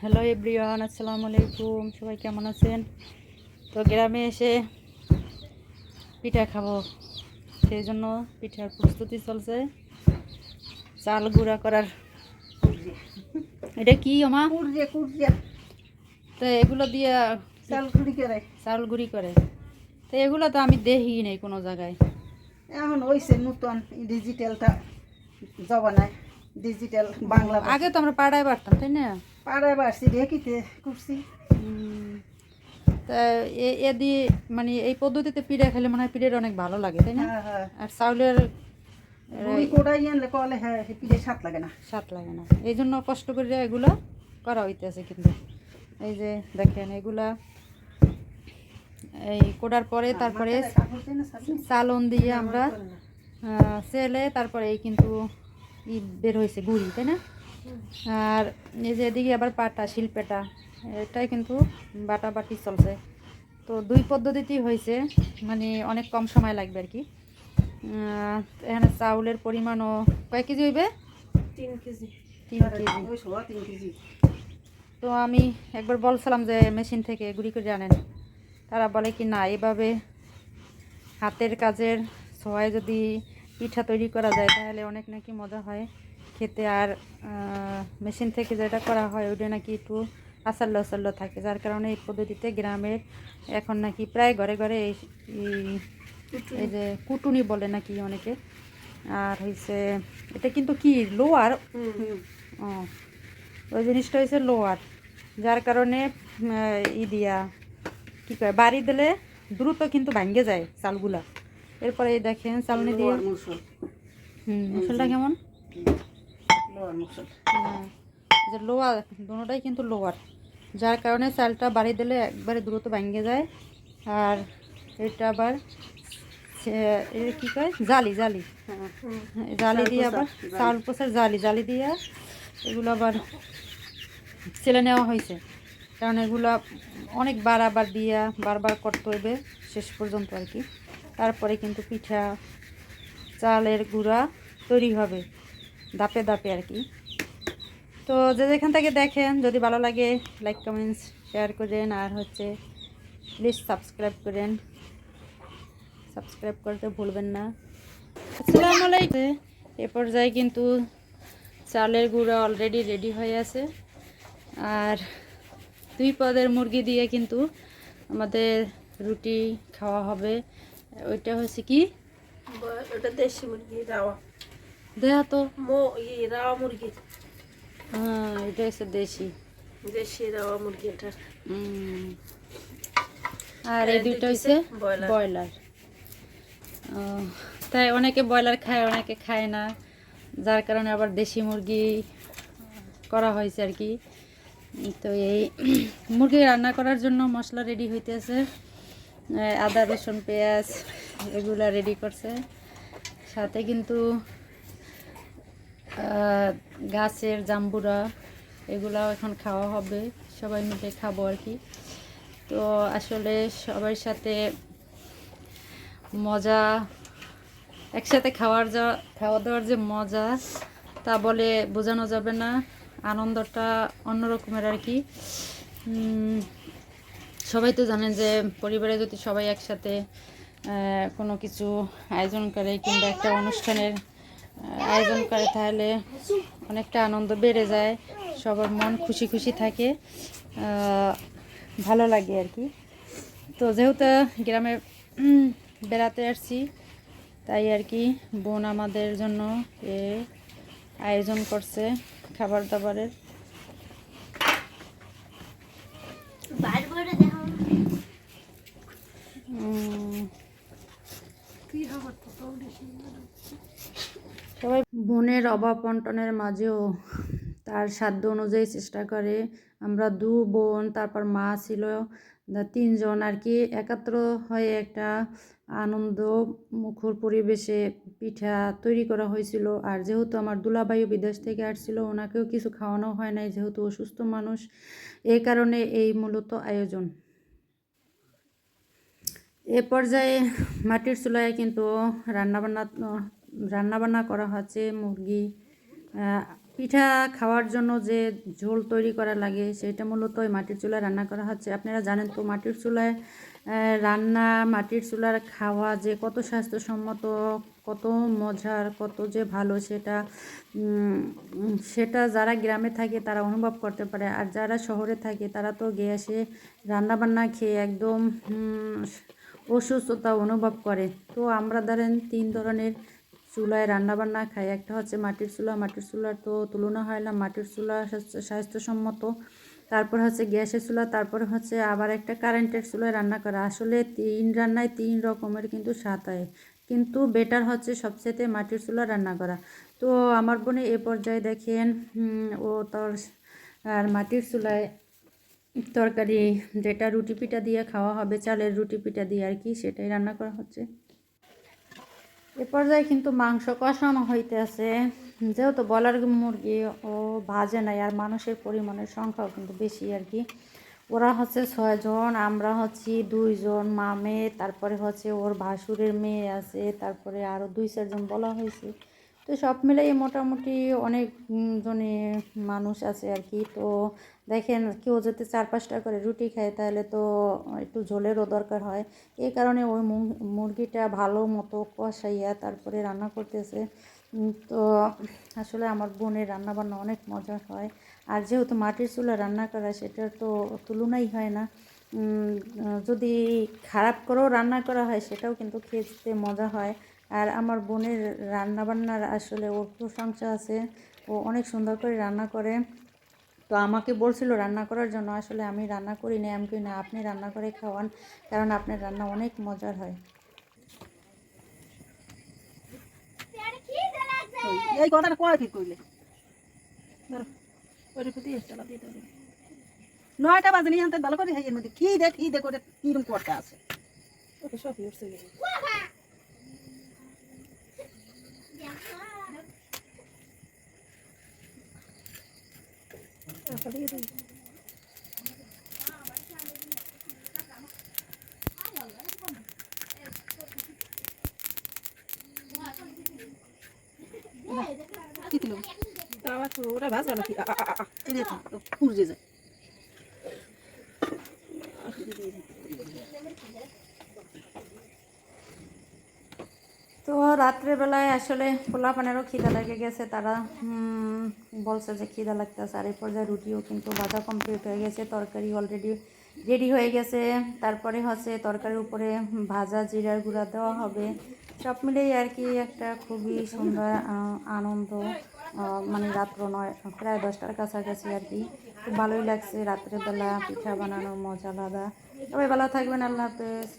Hello everyone আসসালামু আলাইকুম সবাই কেমন আছেন? তো গ্রামে এসে পিঠা খাব। সেই জন্য পিঠার প্রস্তুতি চলছে। চাল গুঁড়া করার। এটা কি কুড়িয়ে তো এগুলো দিয়ে চাল কুড়ি করে। চাল গুঁড়ি করে। তো এগুলো তো আমি দেখি নেই কোনো জায়গায়। এখন হইছে নতুন ডিজিটালটা জবানায় ডিজিটাল বাংলা আগে তো আমরা পাড়ায় পারতাম তাই না? পাড়ায় বাড়ছি ঢেকিতে করছি তা এ দিয়ে মানে এই পদ্ধতিতে খেলে মনে হয় অনেক ভালো লাগে তাই না? হ্যাঁ হ্যাঁ। আর চাউলের কোটাই আনলে কলে হ্যাঁ স্বাদ লাগে না। স্বাদ লাগে না। এই জন্য কষ্ট করে এগুলো করা হইতেছে কিন্তু। এই যে দেখেন এগুলা এই কোটার পরে তারপরে কাপড় চালন দিয়ে আমরা সেলে তারপরে এই কিন্তু ই বের হয়েছে গুড়ি তাই না? আর এই যে এদিকে আবার পাটা শিল্পেটা এটাই কিন্তু বাটা বাটি চলছে। তো দুই পদ্ধতিতেই হয়েছে মানে অনেক কম সময় লাগবে আর কি। এখানে চাউলের পরিমাণও কয় কেজি হইবে? তিন কেজি। তিন কেজি। তিন কেজি। তো আমি একবার বলছিলাম যে মেশিন থেকে গুঁড়ি করে আনেন। তারা বলে কি না এভাবে হাতের কাজের সবাই যদি পিঠা তৈরি করা যায় তাহলে অনেক নাকি মজা হয়। খেতে আর মেশিন থেকে যেটা করা হয় ওটা নাকি একটু আসাল্য আসাল্য থাকে। যার কারণে এই পদ্ধতিতে গ্রামের এখন নাকি প্রায় ঘরে ঘরে এই এই- যে কুটুনি বলে নাকি অনেকে। আর হয়েছে এটা কিন্তু কি লোয়ার? ওই জিনিসটা হয়েছে লোয়ার। যার কারণে ই দিয়া কি কয় বাড়ি দিলে দ্রুত কিন্তু ভাঙ্গে যায় চালগুলা। এরপরে এই দেখেন চালনি দিয়ে হুম মশলটা কেমন লোয়ার মুসল হ্যাঁ, এই যে লোয়ার দুটোটাই কিন্তু লোয়ার যার কারণে চালটা বাড়ি দিলে একবারে দ্রুত ভাঙ্গে যায়। আর এটা আবার এটা কি কয়? জালি জালি। হ্যাঁ হ্যাঁ, জালি দিয়ে আবার চাল পোষার জালি জালি দিয়ে এগুলো আবার ছেলে নেওয়া হয়েছে। কারণ এগুলো অনেক বার আবার দিয়া বারবার করতে হইবে শেষ পর্যন্ত আর কি। তারপরে কিন্তু পিঠা চালের গুঁড়া তৈরি হবে। দাপে দাপে আর কি। তো যে যেখান থেকে দেখেন, যদি ভালো লাগে লাইক কমেন্টস শেয়ার করেন, আর হচ্ছে প্লিজ সাবস্ক্রাইব করেন। সাবস্ক্রাইব করতে ভুলবেন না। আসসালামু আলাইকুম। এ পর্যায়ে কিন্তু চালের গুঁড়া অলরেডি রেডি হয়ে আছে। আর দুই পদের মুরগি দিয়ে কিন্তু আমাদের রুটি খাওয়া হবে। ওইটা হচ্ছে কি? ওটা দেশি মুরগি, রাওয়া। দেহা তো মো ই রাওয়া মুরগি। হ্যাঁ এটা হচ্ছে দেশি। দেশি রাওয়া মুরগি এটা। আর এই দুইটা হচ্ছে ব্রয়লার। তাই অনেকে ব্রয়লার খায় অনেকে খায় না। যার কারণে আবার দেশি মুরগি করা হয়েছে আর কি। তো এই মুরগি রান্না করার জন্য মশলা রেডি হইতেছে। আদা রসুন পেঁয়াজ এগুলা রেডি করছে। সাথে কিন্তু গাছের জাম্বুরা, এগুলাও এখন খাওয়া হবে। সবাই মিলে খাব আর কি। তো আসলে সবার সাথে মজা, একসাথে খাওয়ার যা খাওয়া দাওয়ার যে মজা, তা বলে বোঝানো যাবে না। আনন্দটা অন্যরকমের আর কি। সবাই তো জানেন যে পরিবারে যদি সবাই একসাথে কোনো কিছু আয়োজন করে কিংবা একটা অনুষ্ঠানের আয়োজন করে তাহলে অনেকটা আনন্দ বেড়ে যায়। সবার মন খুশি খুশি থাকে। ভালো লাগে আর কি। তো যেহেতু গ্রামে বেড়াতে আসছি, তাই আর কি বোন আমাদের জন্য এ আয়োজন করছে খাবার দাবারের উম, সবাই বোনের অভাব বন্টনের মাঝেও তার সাধ্য অনুযায়ী চেষ্টা করে। আমরা দু বোন, তারপর মা ছিল। তিনজন আর কি একাত্র হয়ে একটা আনন্দ মুখর পরিবেশে পিঠা তৈরি করা হয়েছিল। আর যেহেতু আমার দুলাবাইও বিদেশ থেকে আসছিল, ওনাকেও কিছু খাওয়ানো হয় নাই, যেহেতু অসুস্থ মানুষ এই কারণে এই মূলত আয়োজন। এ পর্যায়ে মাটির চুলায় কিন্তু রান্নাবান্না রান্নাবান্না করা হচ্ছে, মুরগি পিঠা খাওয়ার জন্য যে ঝোল তৈরি করা লাগে সেটা মূলত ওই মাটির চুলায় রান্না করা হচ্ছে। আপনারা জানেন তো মাটির চুলায় রান্না, মাটির চুলার খাওয়া যে কত স্বাস্থ্যসম্মত, কত মজার, কত যে ভালো সেটা সেটা যারা গ্রামে থাকে তারা অনুভব করতে পারে। আর যারা শহরে থাকে তারা তো গ্যাসে রান্নাবান্না খেয়ে একদম অসুস্থতা অনুভব করে। তো আমরা ধরেন তিন ধরনের চুলায় রান্নাবান্না খাই। একটা হচ্ছে মাটির চুলা, মাটির চুলার তো তুলনা হয় না, মাটির চুলা স্বাস্থ্যসম্মত। তারপর হচ্ছে গ্যাসের চুলা, তারপর হচ্ছে আবার একটা কারেন্টের চুলায় রান্না করা। আসলে তিন রান্নায় তিন রকমের কিন্তু স্বাদ হয়। কিন্তু বেটার হচ্ছে সবচেয়ে মাটির চুলা রান্না করা। তো আমার বোনে এ পর্যায়ে দেখেন ও তোর আর মাটির চুলায় তরকারি, যেটা রুটি পিঠা দিয়ে খাওয়া হবে, চালের রুটি পিঠা দিয়ে আর কি সেটাই রান্না করা হচ্ছে। এ পর্যায়ে কিন্তু মাংস কষানো হইতেছে। যেহেতু বলার মুরগি ও ভাজে নাই আর মানুষের পরিমাণের সংখ্যাও কিন্তু বেশি আর কি। ওরা হচ্ছে ছয়জন আমরা হচ্ছি দুইজন মামে, তারপরে হচ্ছে ওর ভাসুরের মেয়ে আছে, তারপরে আরও দুই চারজন বলা হয়েছে। তো সব মিলাই মোটামুটি অনেক জনে মানুষ আছে আর কি। তো দেখেন কেউ যদি চার পাঁচটা করে রুটি খায়, তাহলে তো একটু ঝোলেরও দরকার হয়। এই কারণে ওই মুরগিটা ভালো মতো কষাইয়া তারপরে রান্না করতেছে। তো আসলে আমার বোনের রান্না বান্না অনেক মজার হয়। আর যেহেতু মাটির চুলা রান্না করা, সেটার তো তুলনাই হয় না। যদি খারাপ করেও রান্না করা হয়, সেটাও কিন্তু খেতে মজা হয়। আর আমার বোনের রান্নাবান্নার আসলে ওর প্রশংসা আছে। ও অনেক সুন্দর করে রান্না করে। তো আমাকে বলছিল রান্না করার জন্য আসলে আমি রান্না করি না আমি না আপনি রান্না করে খাওয়ান কারণ আপনার রান্না অনেক মজার হয়। এই কথাটা কয় ঠিক করলে। নয়টা বাজে নিয়ে ভালো করে এর মধ্যে কি দেখ কি দেখ ওটা কিরম করতে আছে? ওকে সব উঠছে গেছে আচ্ছা, দিয়ে দিই। কি দিল ওরা আ, আ, এই যায়। তো রাত্রেবেলায় আসলে পোলাপানেরও খিদা লেগে গেছে, তারা বলছে যে খিদা লাগতেছে। আর এই পর্যায়ে রুটিও কিন্তু ভাজা কমপ্লিট হয়ে গেছে, তরকারি অলরেডি রেডি হয়ে গেছে। তারপরে হচ্ছে তরকারির উপরে ভাজা জিরার গুঁড়া দেওয়া হবে। সব মিলেই আর কি একটা খুবই সুন্দর আনন্দ মানে রাত্র নয়, প্রায় দশটার কাছাকাছি আর কি। খুব ভালোই লাগছে রাত্রেবেলা পিঠা বানানোর মজা আলাদা। সবাই ভালো থাকবেন, আল্লাহ হাফেজ।